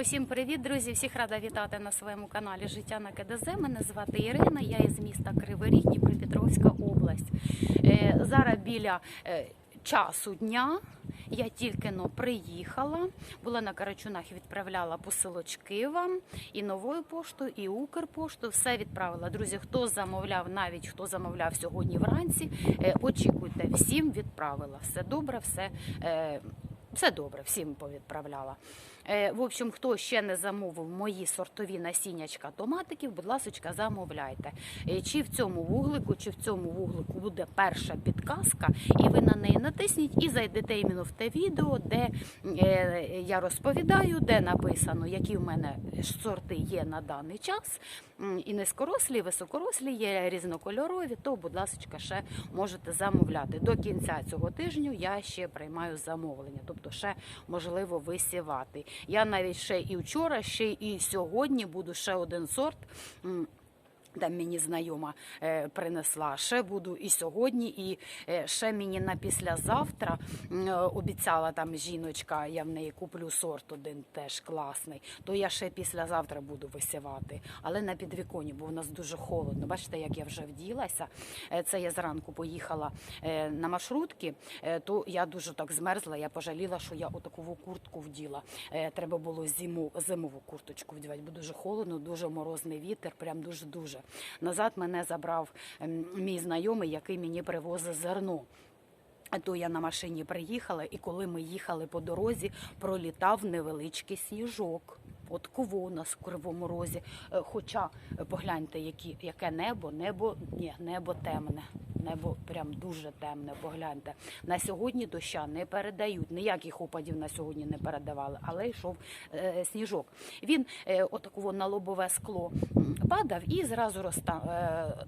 Усім привіт, друзі! Всіх рада вітати на своєму каналі Життя на КДЗ. Мене звати Ірина. Я із міста Кривий Ріг, Дніпропетровська область. Е, Зараз біля е, часу дня. Я тільки но приїхала, була на Карачунах, відправляла посилочки вам і новою поштою, і Укрпошту. Все відправила. Друзі, хто замовляв, навіть хто замовляв сьогодні вранці, е, очікуйте, всім відправила. Все добре, все. все добре, всім повідправляла. Е, в общем, хто ще не замовив мої сортові насіннячка томатиків, будь ласочка, замовляйте. Е, Чи в цьому вуглику, чи в цьому вуглику буде перша підказка, і ви на неї натисніть і зайдете іменно в те відео, де е, я розповідаю, де написано, які в мене сорти є на даний час. І низькорослі, і високорослі є різнокольорові, то, будь ласка, ще можете замовляти. До кінця цього тижню я ще приймаю замовлення, тобто ще можливо висівати. Я навіть ще і вчора, ще і сьогодні буду ще один сорт. Там мені знайома е, принесла. Ще буду і сьогодні, і е, ще мені на післязавтра е, обіцяла там жіночка, я в неї куплю сорт один теж класний. То я ще післязавтра буду висівати. Але на підвіконі, бо у нас дуже холодно. Бачите, як я вже вділася. Це я зранку поїхала на маршрутки, то я дуже так змерзла. Я пожаліла, що я отаку куртку вділа. Треба було зиму, зимову курточку вдівати, бо дуже холодно, дуже морозний вітер, прям дуже дуже. Назад мене забрав ем, мій знайомий, який мені привозив зерно. То я на машині приїхала, і коли ми їхали по дорозі, пролітав невеличкий сніжок. От кого у нас в Кривому Розі. Е, Хоча е, погляньте, які, яке небо, небо ні, небо темне. Небо прям дуже темне. Погляньте. На сьогодні доща не передають. Ніяких опадів на сьогодні не передавали, але йшов е, сніжок. Він е, отакого на лобове скло падав і зразу розта,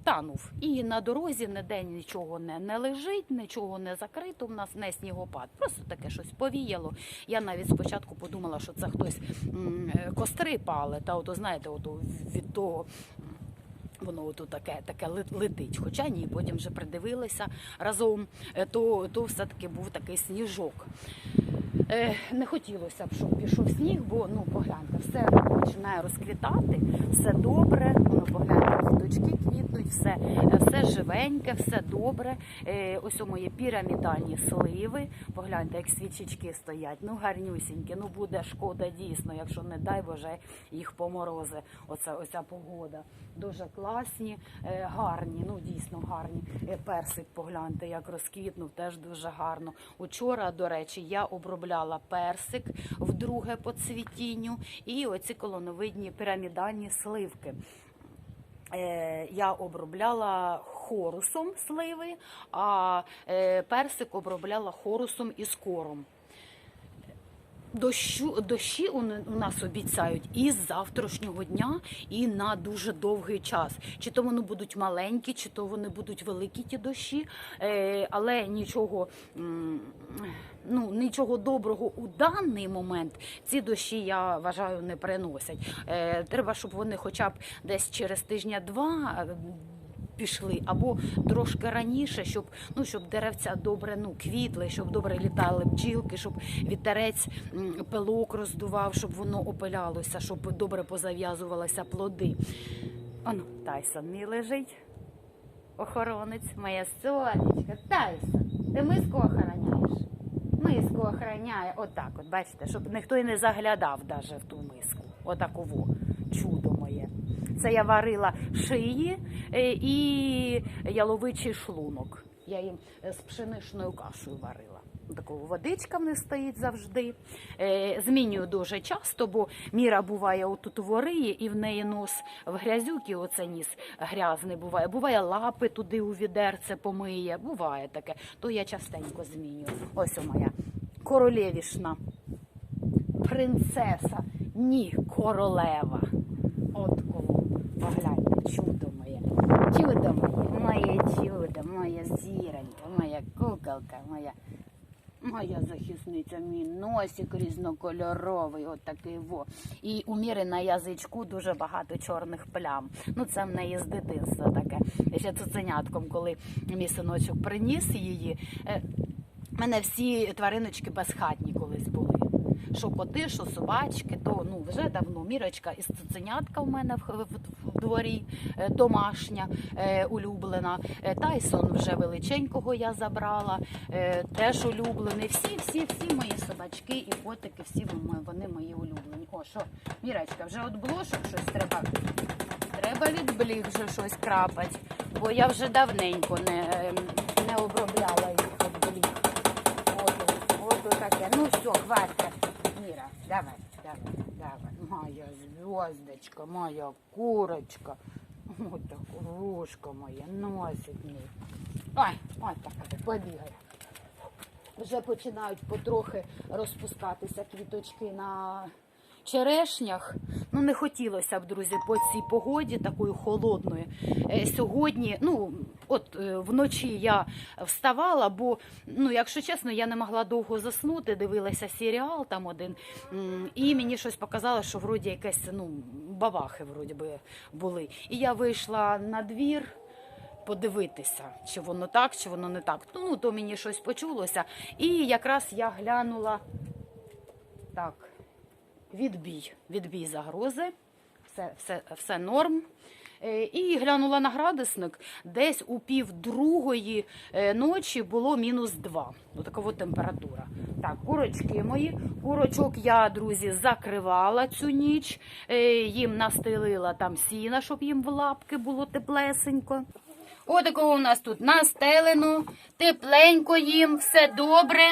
е. І на дорозі ніде нічого не, не лежить, нічого не закрито. В нас не снігопад. Просто таке щось повіяло. Я навіть спочатку подумала, що це хтось м, костри пали. Та ото знаєте, ото від того. Воно ото таке, таке летить. Хоча ні, потім вже придивилися разом, е, то, то все-таки був такий сніжок. Е, не хотілося б, щоб пішов сніг, бо ну погляньте, все починає розквітати, все добре. Воно погляньте, квіточки квітнуть, все, все живеньке, все добре. Е, ось у мої пірамідальні сливи. Погляньте, як свічечки стоять. Ну гарнюсінькі. Ну буде шкода дійсно, якщо не дай Боже їх поморози. Оця оця погода. Дуже класні, е, гарні. Ну дійсно гарні. Е, Персик погляньте, як розквітнув, теж дуже гарно. Учора, до речі, я обробляла персик вдруге по цвітінню і оці колоновидні пірамідальні сливки. Е, Я обробляла хорусом сливи, а е, персик обробляла хорусом і скором. Дощу, дощі у нас обіцяють і з завтрашнього дня, і на дуже довгий час. Чи то вони будуть маленькі, чи то вони будуть великі ті дощі, е, але нічого. Ну, нічого доброго у даний момент ці дощі, я вважаю, не приносять. Е, треба, щоб вони хоча б десь через тижня-два пішли, або трошки раніше, щоб ну щоб деревця добре ну квітли, щоб добре літали бджілки, щоб вітерець пилок роздував, щоб воно опилялося, щоб добре позав'язувалися плоди. Ану, Тайсон мій лежить. Охоронець, моя сонечка. Тайсон, ти миску охороняєш? Миску охороняє. Отак, от бачите, щоб ніхто і не заглядав даже в ту миску. Отаково чудо моє. Це я варила шиї е, і яловичий шлунок. Я їм е, з пшеничною кашею варила. Таку водичка в них стоїть завжди. Е, змінюю дуже часто, бо міра буває отут у вориї, і в неї нос в грязюки, оце ніс грязний буває. Буває лапи туди у відерце помиє. Буває таке. То я частенько змінюю. Ось о моя королевішна принцеса, ні, королева. Погляньте, чудо моє. Чудо моє, моє чудо, моя зіронька, моя куколка, моя. Моя захисниця, мій носик різнокольоровий, от такий во. І у Міри на язичку дуже багато чорних плям. Ну, це в неї з дитинства таке. Ще цуценятком, коли мій синочок приніс її. е, в мене всі твариночки безхатні колись були. що коти, що собачки, то ну вже давно мірочка із цуценятка в мене в дворі е, домашня, е, улюблена. Е, Тайсон вже величенького я забрала, теж улюблений. Всі, всі, всі мої собачки і котики, всі вони, мої улюблені. О, що, Мірочка, вже от блошок щось треба. Треба від блік вже щось крапати, бо я вже давненько не, не обробляла їх від блік. От, от таке. Ну все, хватить. Міра, давай, давай, давай. Моя зв'язочка, моя курочка. Ось так, рушка моя, носить мій. Ой, ось так, побігає. Вже починають потрохи розпускатися квіточки на черешнях. Ну, не хотілося б, друзі, по цій погоді такої холодної. Е, Сьогодні, ну, от е, вночі я вставала, бо, ну, якщо чесно, я не могла довго заснути, дивилася серіал там один, і мені щось показало, що вроді якесь, ну, бабахи вроді би були. І я вийшла на двір подивитися, чи воно так, чи воно не так. Ну, то мені щось почулося. І якраз я глянула так, відбій, відбій загрози, все, все, все норм. Е, І глянула на градусник, десь у пів другої е, ночі було мінус 2. Отакова температура. Так, курочки мої. Курочок я, друзі, закривала цю ніч. Е, Їм настелила там сіна, щоб їм в лапки було теплесенько. Отакого у нас тут настелено, тепленько їм, все добре.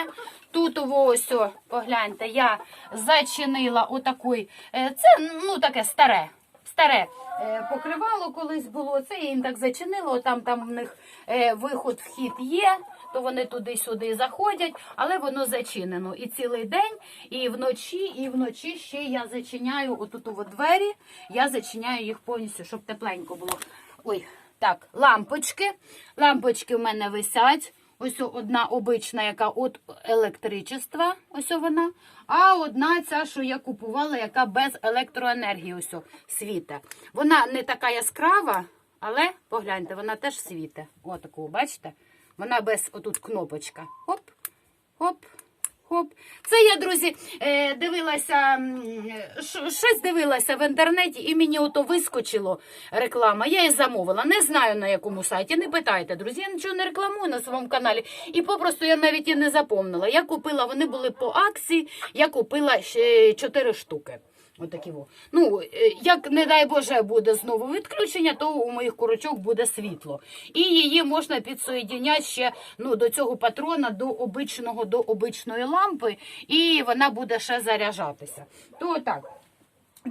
Тут ось, погляньте, я зачинила отакий, е, це ну таке старе, старе е, покривало колись було. Це я їм так зачинила, там, там в них е, виход, вхід є, то вони туди-сюди заходять, але воно зачинено. І цілий день, і вночі, і вночі ще я зачиняю отут от двері, я зачиняю їх повністю, щоб тепленько було. Ой, так, лампочки. Лампочки в мене висять. Ось одна обична, яка від електричества, ось вона. А одна ця, що я купувала, яка без електроенергії ось світа. Вона не така яскрава, але погляньте, вона теж світе. Отаку, бачите? Вона без отут кнопочка. Хоп, хоп. Хоп. Це я, друзі, е, дивилася, щось дивилася в інтернеті, і мені ото вискочило реклама. Я її замовила. Не знаю на якому сайті. Не питайте, друзі. Я нічого не рекламую на своєму каналі. І попросту я навіть і не запомнила. Я купила, вони були по акції, я купила ще 4 штуки. Отакі во. Ну, е, як не дай Боже буде знову відключення, то у моїх курочок буде світло. І її можна підсоєдняти ще ну, до цього патрона, до обичного, до обичної лампи, і вона буде ще заряджатися. То так.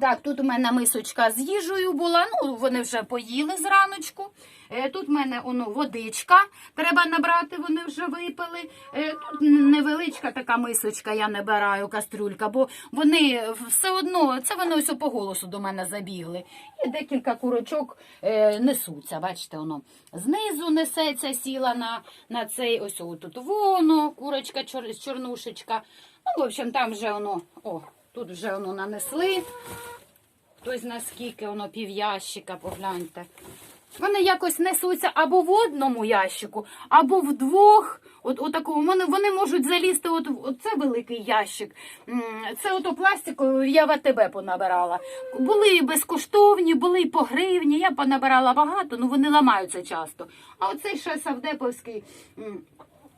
Так, тут у мене мисочка з їжею була, ну вони вже поїли зраночку. Е, Тут в мене воно водичка треба набрати, вони вже випили. Е, Тут невеличка така мисочка, я набираю кастрюлька, бо вони все одно, це вони ось по голосу до мене забігли. І декілька курочок е, несуться. Бачите, воно знизу несеться, сіла на, на цей ось тут воно, курочка чор, чорнушечка. Ну, в общем, там вже воно, о, тут вже воно нанесли. Хтось наскільки воно пів ящика, погляньте. Вони якось несуться або в одному ящику, або в двох. От, от такому. Вони, вони можуть залізти, от, от це великий ящик. Це ото пластиковий, я в АТБ понабирала. Були і безкоштовні, були і по гривні. Я понабирала багато, ну вони ламаються часто. А оцей ще савдеповський.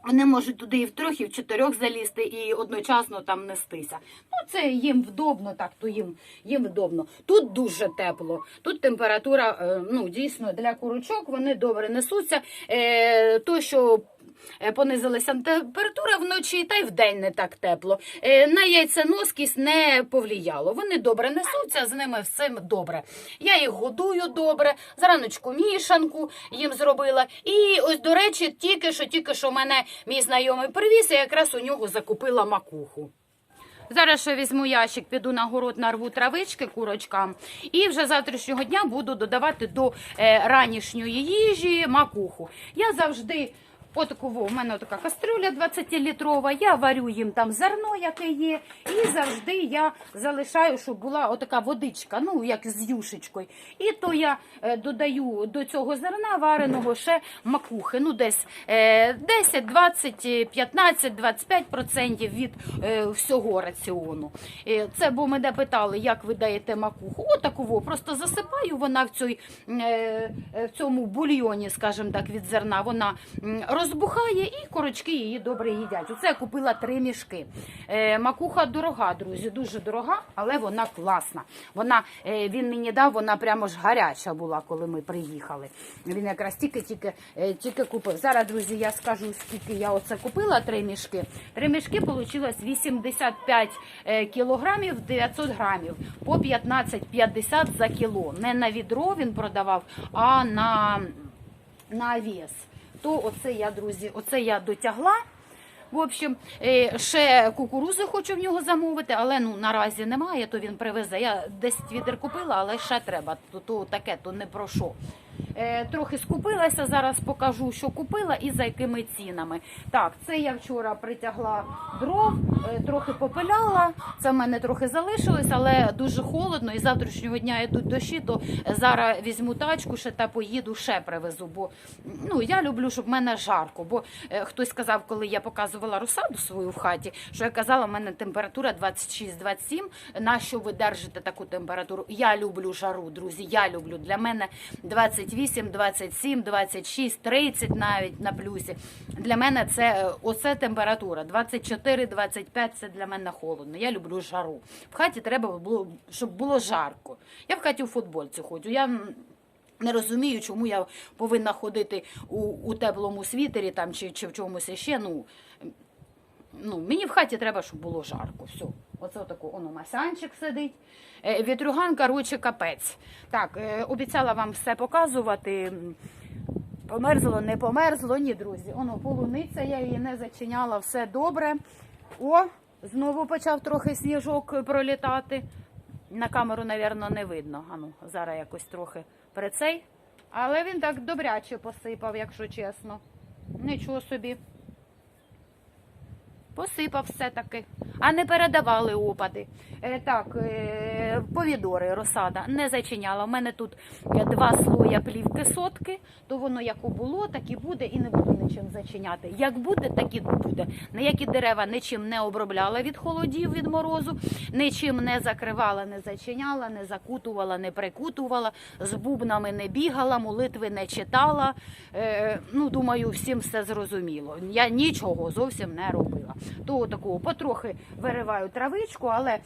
Вони можуть туди і в трьох, і в чотирьох залізти, і одночасно там нестися. Ну, це їм вдобно, так, то їм, їм вдобно. Тут дуже тепло. Тут температура, е, ну, дійсно, для курочок вони добре несуться. Е, то, що понизилася температура вночі, та й вдень не так тепло. Е, на яйценоскість не повлияло. Вони добре несуться, з ними все добре. Я їх годую добре, зраночку мішанку їм зробила. І ось, до речі, тільки що, тільки що мене мій знайомий привіз, я якраз у нього закупила макуху. Зараз ще візьму ящик, піду на город, нарву травички курочкам. І вже завтрашнього дня буду додавати до е, ранішньої їжі макуху. Я завжди Отаку, во, у мене така кастрюля 20-літрова, я варю їм там зерно, яке є, і завжди я залишаю, щоб була отака водичка, ну як з юшечкою. І то я е, додаю до цього зерна вареного ще макухи, ну десь е, 10, 20, 15, 25 процентів від е, всього раціону. Е, Це бо мене питали, як ви даєте макуху. Отаку во, просто засипаю вона в, цій, в цьому бульйоні, скажімо так, від зерна. Вона м, розбухає і корочки її добре їдять. Оце я купила три мішки. Е, Макуха дорога, друзі, дуже дорога, але вона класна. Вона, е, він мені дав, вона прямо ж гаряча була, коли ми приїхали. Він якраз тільки, тільки, е, тільки купив. Зараз, друзі, я скажу, скільки я оце купила три мішки. Три мішки вийшло 85 е, кілограмів 900 грамів по 15,50 за кіло. Не на відро він продавав, а на, на вес. То оце я, друзі, оце я дотягла. В общем, е, ще кукурузи хочу в нього замовити, але ну наразі немає, то він привезе. Я 10 відер купила, але ще треба. То, то таке, то не про що. Е, трохи скупилася, зараз покажу, що купила і за якими цінами. Так, це я вчора притягла дров, е, трохи попиляла. Це в мене трохи залишилось, але дуже холодно. І завтрашнього дня йдуть дощі, то зараз візьму тачку ще та поїду, ще привезу. Бо ну я люблю, щоб в мене жарко. Бо е, хтось сказав, коли я показувала розсаду свою в хаті, що я казала, в мене температура 26-27. На що ви держите таку температуру? Я люблю жару, друзі. Я люблю. Для мене 28, 27, 26, 30 навіть на плюсі. Для мене це е, оце температура. 24, 25 це для мене холодно. Я люблю жару. В хаті треба було, щоб було жарко. Я в хаті у футбольці ходжу. Я не розумію, чому я повинна ходити у, у теплому світері там чи, чи в чомусь ще. Ну, ну, мені в хаті треба, щоб було жарко. Все. Оце отако, оно масянчик сидить. Е, Вітрюган, короче, капець. Так, е, обіцяла вам все показувати. Померзло, не померзло, ні, друзі. Оно полуниця, я її не зачиняла, все добре. О, знову почав трохи сніжок пролітати. На камеру, напевно, не видно. Ану, зараз якось трохи при цей. Але він так добряче посипав, якщо чесно. Нічого собі. Посипав все-таки, а не передавали опади. Е, так, е, помідори, розсада не зачиняла. У мене тут два слоя плівки сотки, то воно як було, так і буде, і не буду нічим зачиняти. Як буде, так і буде. Ніякі дерева нічим не обробляла від холодів, від морозу, нічим не закривала, не зачиняла, не закутувала, не прикутувала, з бубнами не бігала, молитви не читала. Е, ну, думаю, всім все зрозуміло. Я нічого зовсім не робила. То такого потрохи вириваю травичку, але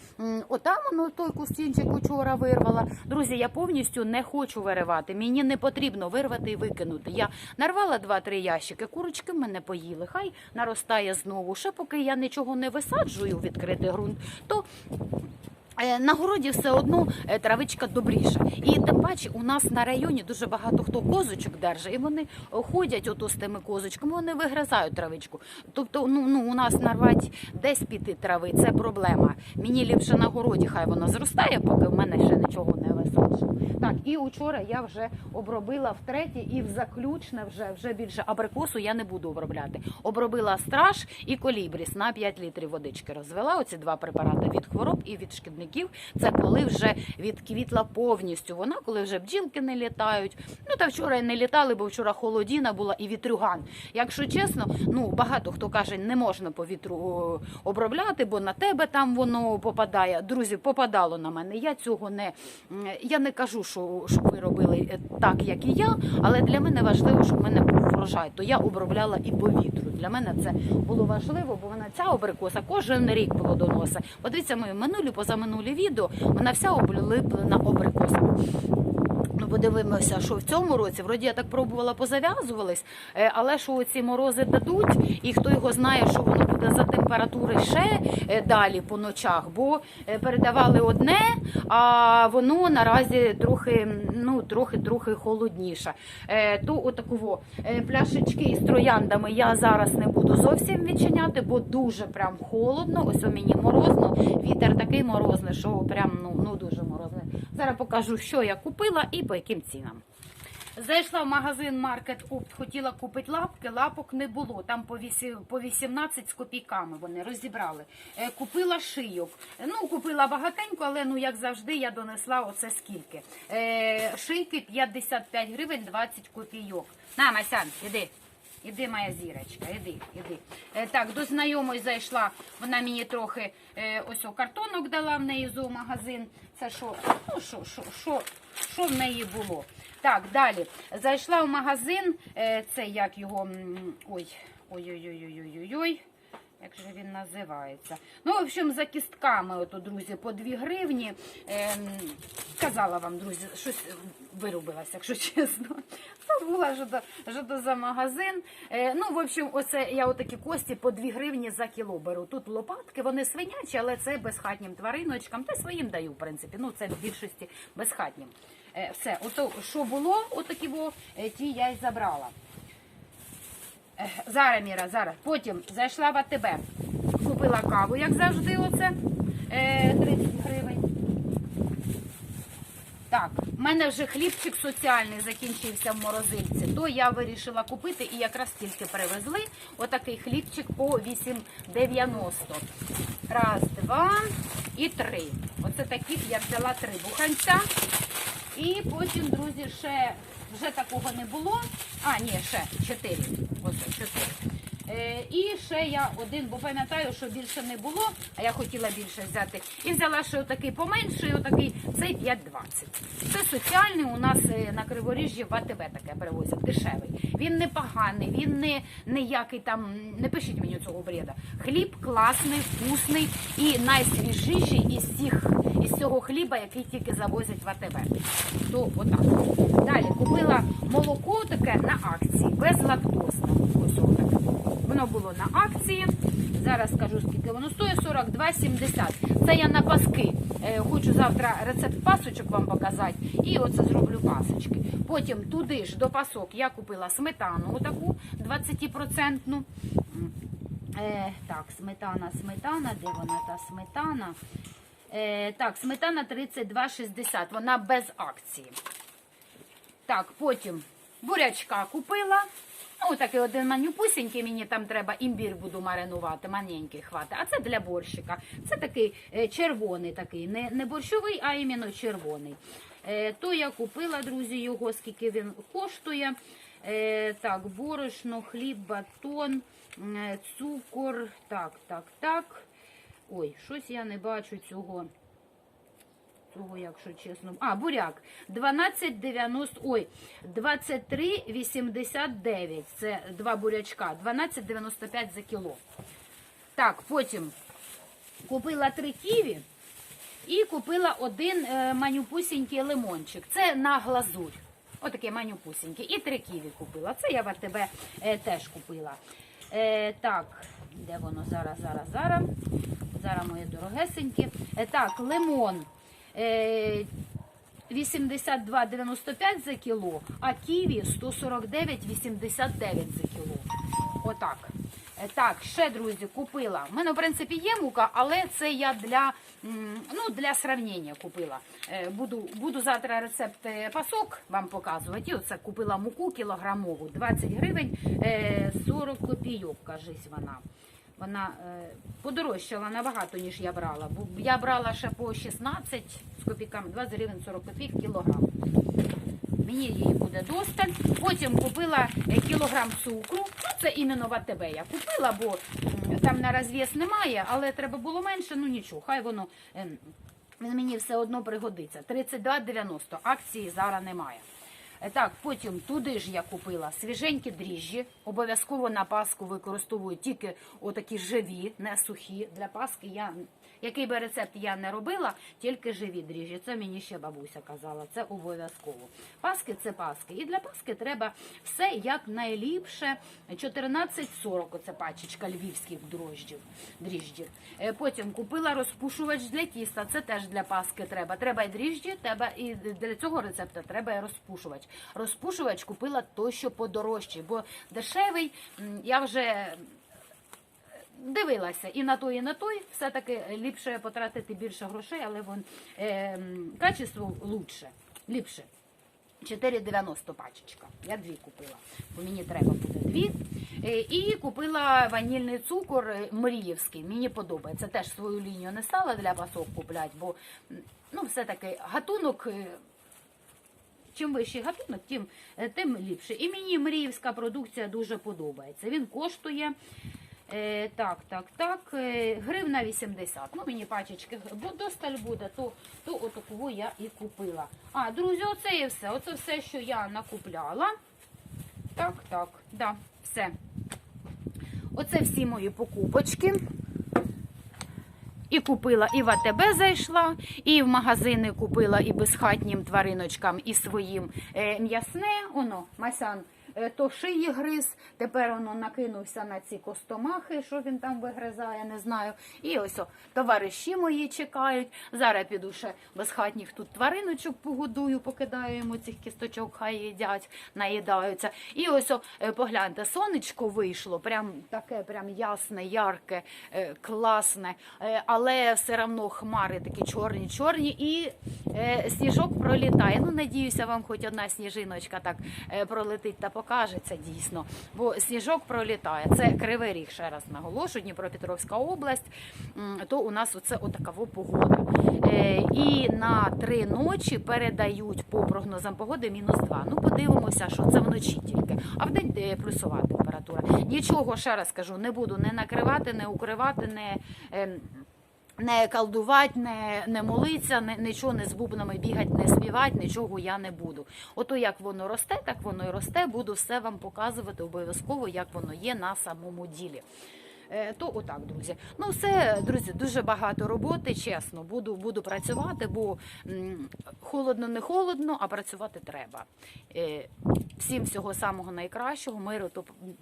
отам ну, той кустінчик учора вирвала. Друзі, я повністю не хочу виривати. Мені не потрібно вирвати і викинути. Я нарвала два-три ящики, курочки мене поїли. Хай наростає знову. Ще поки я нічого не висаджую у відкритий ґрунт, то На городі все одно е, травичка добріша. І тим паче у нас на районі дуже багато хто козочок держить, і вони е, ходять ото з тими козочками, вони вигризають травичку. Тобто, ну, ну у нас нарвати десь піти трави, це проблема. Мені ліпше на городі, хай вона зростає, поки в мене ще нічого не висаджено. Так, і учора я вже обробила втретє і в заключне вже, вже більше абрикосу я не буду обробляти. Обробила страж і колібріс на 5 літрів водички. Розвела оці два препарати від хвороб і від шкідників. Це коли вже відквітла повністю. Вона, коли вже бджілки не літають. Ну та вчора не літали, бо вчора холодіна була і вітрюган. Якщо чесно, ну багато хто каже, не можна по вітру обробляти, бо на тебе там воно попадає. Друзі, попадало на мене. Я цього не я не кажу, що щоб ви робили е, так, як і я, але для мене важливо, щоб в мене був врожай. То я обробляла і по вітру. Для мене це було важливо, бо вона ця абрикоса кожен рік плодоносить. Подивіться мої минулі, відео, вона вся обліплена абрикосами. Подивимося, що в цьому році, вроді я так пробувала позав'язувались, е, але що ці морози дадуть, і хто його знає, що воно буде за температури ще е, далі по ночах, бо е, передавали одне, а воно наразі трохи, ну, трохи, трохи холодніше. То отаково е, пляшечки із трояндами я зараз не буду зовсім відчиняти, бо дуже прям холодно. Ось у мені морозно, вітер такий морозний, що прям ну, ну дуже морозний. Зараз покажу, що я купила і по яким цінам. Зайшла в магазин Маркет Опт, хотіла купити лапки, лапок не було. Там по 18 з копійками вони розібрали. Е, Купила шийок. Ну, купила багатенько, але ну як завжди, я донесла оце скільки. Е, Шийки 55 гривень 20 копійок. На, Масян, іди. Іди, моя зірочка, іди, іди. Е, так, до знайомої зайшла, вона мені трохи е, ось о, картонок дала в неї зоомагазин. Це що, ну, що, що, що, що в неї було? Так, далі. Зайшла в магазин, е, це як його. Ой, ой-ой-ой-ой-ой-ой. Як же він називається? Ну, в общем, за кістками, ото, друзі, по 2 гривні. Ем, казала вам, друзі, щось вирубилася, якщо чесно. Забула, що то, що то за магазин. Е, ну, в общем, оце я отакі кості по 2 гривні за кіло беру. Тут лопатки, вони свинячі, але це безхатнім твариночкам. Та своїм даю, в принципі. Ну, це в більшості безхатнім. Е, все, ото, що було, отакі е, ті я й забрала. Е, Зараз, Міра, зараз. Потім зайшла в АТБ. Купила каву, як завжди, оце е, 30 гривень. Так, в мене вже хлібчик соціальний закінчився в морозильці, то я вирішила купити і якраз тільки привезли отакий хлібчик по 8,90. Раз, два і три. Оце таких я взяла три буханця. І потім, друзі, ще вже такого не було. А, ні, ще чотири. Оце чотири. Е, і ще я один, бо пам'ятаю, що більше не було, а я хотіла більше взяти. І взяла ще отакий поменший, отакий, цей 5,20. Це соціальний у нас е, на Криворіжжі в АТБ таке привозять, дешевий. Він не поганий, він не ніякий там, не пишіть мені цього бреда. Хліб класний, вкусний і найсвіжіший із всіх із цього хліба, який тільки завозять в АТБ. То отак. Далі купила молоко таке на акції, безлактозне. Ось отаке. Воно було на акції. Зараз скажу, скільки воно стоїть 42,70. Це я на паски. Е, Хочу завтра рецепт пасочок вам показати. І оце зроблю пасочки. Потім туди ж до пасок я купила сметану отаку 20%. Е, так, сметана, сметана, де вона та сметана? Е, так, сметана 32,60, вона без акції. Так, потім бурячка купила. Ну, такий один манюпусенький, мені там треба імбір буду маринувати, маленький хватить. А це для борщика. Це такий е, червоний, такий, не, не борщовий, а іменно червоний. Е, то я купила, друзі, його, скільки він коштує. Так, борошно, хліб, батон, цукор. Так, так, так. Ой, щось я не бачу цього. Цього, якщо чесно. А, буряк. 12,90. Ой, 23,89. Це два бурячка. 12,95 за кіло. Так, потім купила три ківі і купила один е, манюпусінький лимончик. Це на глазурь. Отакий манюпусінький. І три ківі купила. Це я в АТБ е, теж купила. Е, так, де воно зараз, зараз, зараз. Зараз моє дорогесеньке. Е, так, лимон. Е, 82,95 за кіло, а ківі 149,89 за кіло. Отак. Е, Так, ще, друзі, купила. У мене, в принципі, є мука, але це я для, ну, для сравнення купила. Е, Буду, буду завтра рецепт е, пасок вам показувати. І оце купила муку кілограмову, 20 гривень, е, 40 копійок, кажись вона. Вона е, подорожчала набагато, ніж я брала. Я брала ще по 16 з копійками, 20 гривень 40 копійок кілограм. Мені її буде досталь. Потім купила е, кілограм цукру. Ну, це іменно в АТБ я купила, бо там на розв'яз немає, але треба було менше, ну нічого, хай воно ем, мені все одно пригодиться. 32,90. Акції зараз немає. Е, Так, потім туди ж я купила свіженькі дріжджі. Обов'язково на паску використовую тільки отакі живі, не сухі. Для паски я який би рецепт я не робила, тільки живі дріжджі. Це мені ще бабуся казала. Це обов'язково. Паски це паски. І для паски треба все як найліпше. 14,40 оце пачечка львівських дрожджів. дріжджів. Е, Потім купила розпушувач для тіста. Це теж для паски треба. Треба і дріжджі, треба і для цього рецепту треба і розпушувач. Розпушувач купила той, що подорожчий, бо дешевий я вже дивилася і на той, і на той. Все-таки ліпше потратити більше грошей, але вон, е, качество лучше, ліпше. 4,90 пачечка. Я дві купила, бо мені треба буде дві. Е, І купила ванільний цукор Мріївський. Мені подобається. Теж свою лінію не стала для пасок купляти, бо ну, все-таки гатунок. е, Чим вищий гатунок, тим, е, тим ліпше. І мені мріївська продукція дуже подобається. Він коштує. Е, так, так, так. Е, гривна 80. Ну, мені пачечки бо досталь буде, то, то отакову я і купила. А, друзі, оце і все. Оце все, що я накупляла. Так, так, да, все. Оце всі мої покупочки. І купила, і в АТБ зайшла, і в магазини купила і безхатнім твариночкам, і своїм е, м'ясне. Оно, Масян то шиї гриз, тепер воно накинувся на ці костомахи, що він там вигризає, не знаю. І ось о, товариші мої чекають. Зараз піду ще безхатніх тут твариночок погодую, покидаю йому цих кісточок, хай їдять, наїдаються. І ось о, е, погляньте, сонечко вийшло, прям таке, прям ясне, ярке, е, класне, Е, але все одно хмари такі чорні, чорні, і е, сніжок пролітає. Ну, надіюся, вам хоч одна сніжиночка так е, пролетить та покажеться дійсно. Бо сніжок пролітає. Це кривий ріг, ще раз наголошую, Дніпропетровська область. То у нас оце отакава погода. Е, І на три ночі передають по прогнозам погоди мінус два. Ну, подивимося, що це вночі тільки. А в день е, плюсова температура. Нічого ще раз кажу, не буду не накривати, не укривати, не. Не колдувати, не, не молитися, не, нічого не з бубнами бігати, не співати, нічого я не буду. Ото як воно росте, так воно і росте. Буду все вам показувати обов'язково, як воно є на самому ділі. Е, То отак, друзі. Ну все, друзі, дуже багато роботи, чесно. Буду, буду працювати, бо холодно, не холодно, а працювати треба. Е, Всім всього самого найкращого, миру,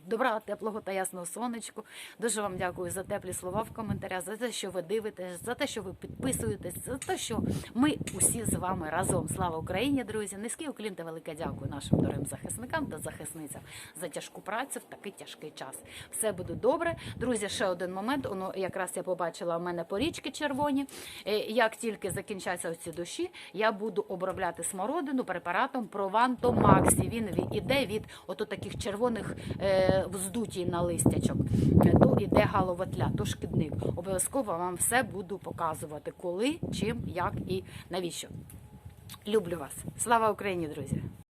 добра, теплого та ясного сонечку. Дуже вам дякую за теплі слова в коментарях, за те, що ви дивитесь, за те, що ви підписуєтесь, за те, що ми усі з вами разом. Слава Україні, друзі! Низький уклін та велике дякую нашим дорогим захисникам та захисницям за тяжку працю в такий тяжкий час. Все буде добре. Друзі, ще один момент. Воно якраз я побачила у мене порічки червоні. Е, Як тільки закінчаться ці душі, я буду обробляти смородину препаратом Прованто Максі. Він іде від ото таких червоних е, вздутій на листячок. Е, То іде галоватля, то шкідник. Обов'язково вам все буду показувати, коли, чим, як і навіщо. Люблю вас. Слава Україні, друзі!